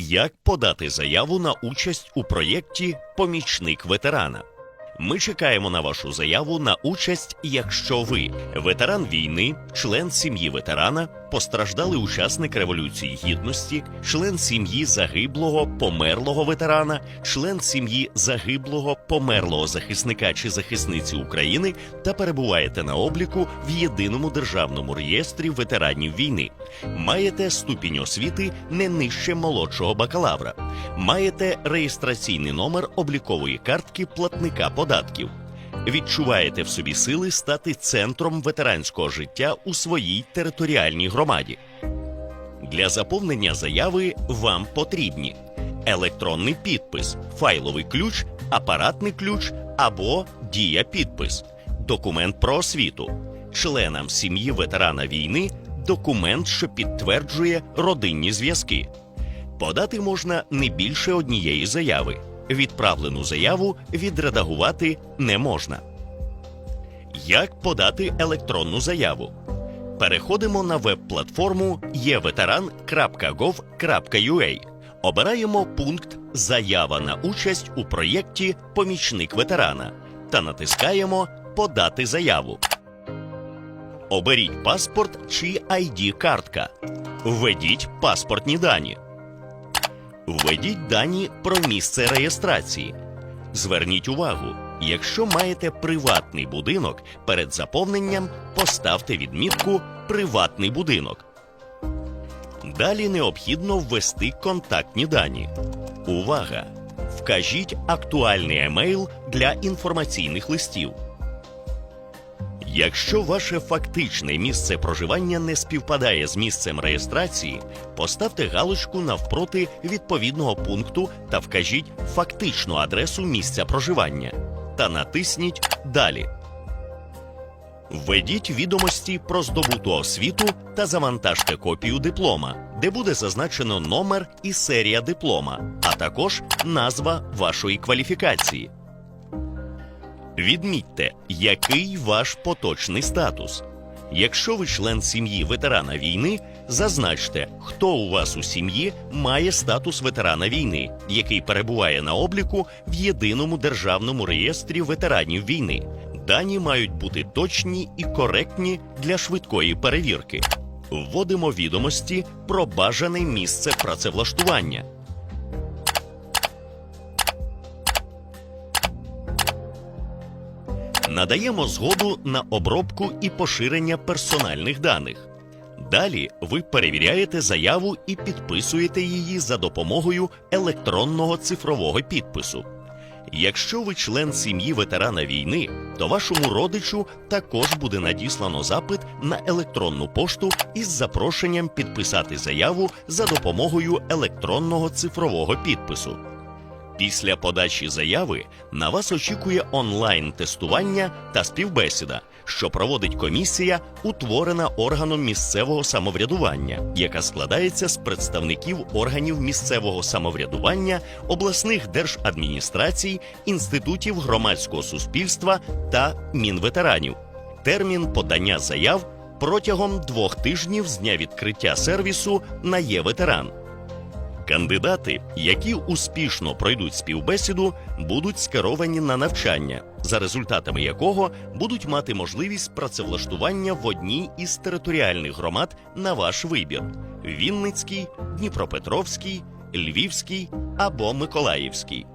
Як подати заяву на участь у проєкті Помічник ветерана? Ми чекаємо на вашу заяву на участь, якщо ви ветеран війни, член сім'ї ветерана, постраждалий учасник Революції Гідності, член сім'ї загиблого померлого ветерана, член сім'ї загиблого померлого захисника чи захисниці України та перебуваєте на обліку в єдиному державному реєстрі ветеранів війни. Маєте ступінь освіти не нижче молодшого бакалавра. Маєте реєстраційний номер облікової картки платника податків. Відчуваєте в собі сили стати центром ветеранського життя у своїй територіальній громаді. Для заповнення заяви вам потрібні електронний підпис, файловий ключ, апаратний ключ або дія підпис, документ про освіту, членам сім'ї ветерана війни документ, що підтверджує родинні зв'язки. Подати можна не більше однієї заяви. Відправлену заяву відредагувати не можна. Як подати електронну заяву? Переходимо на веб-платформу єветеран.gov.ua. Обираємо пункт Заява на участь у проєкті Помічник ветерана та натискаємо Подати заяву. Оберіть паспорт чи id картка Введіть паспортні дані. Введіть дані про місце реєстрації. Зверніть увагу, якщо маєте приватний будинок, перед заповненням поставте відмітку Приватний будинок. Далі необхідно ввести контактні дані. Увага! Вкажіть актуальний емейл для інформаційних листів. Якщо ваше фактичне місце проживання не співпадає з місцем реєстрації, поставте галочку навпроти відповідного пункту та вкажіть фактичну адресу місця проживання та натисніть Далі. Введіть відомості про здобуту освіту та завантажте копію диплома, де буде зазначено номер і серія диплома, а також назва вашої кваліфікації. Відмітьте, який ваш поточний статус. Якщо ви член сім'ї ветерана війни, зазначте, хто у вас у сім'ї має статус ветерана війни, який перебуває на обліку в єдиному державному реєстрі ветеранів війни. Дані мають бути точні і коректні для швидкої перевірки. Вводимо відомості про бажане місце працевлаштування. Надаємо згоду на обробку і поширення персональних даних. Далі ви перевіряєте заяву і підписуєте її за допомогою електронного цифрового підпису. Якщо ви член сім'ї ветерана війни, то вашому родичу також буде надіслано запит на електронну пошту із запрошенням підписати заяву за допомогою електронного цифрового підпису. Після подачі заяви на вас очікує онлайн-тестування та співбесіда, що проводить комісія, утворена органом місцевого самоврядування, яка складається з представників органів місцевого самоврядування, обласних держадміністрацій, інститутів громадського суспільства та мінветеранів. Термін подання заяв протягом двох тижнів з дня відкриття сервісу на є-ветеран. Кандидати, які успішно пройдуть співбесіду, будуть скеровані на навчання, за результатами якого будуть мати можливість працевлаштування в одній із територіальних громад на ваш вибір: Вінницький, Дніпропетровський, Львівський або Миколаївський.